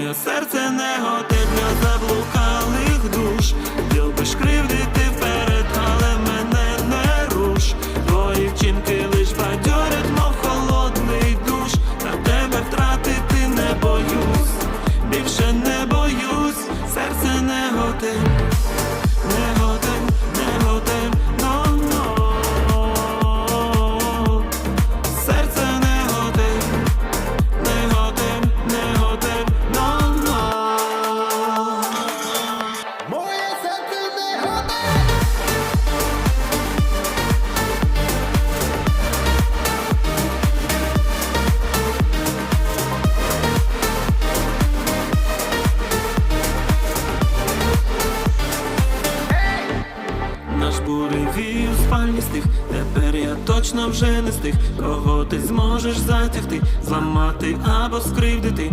моє серце не готове. буревію спальністих Тепер я точно вже не з тих, кого ти зможеш затягти, зламати або скривдити.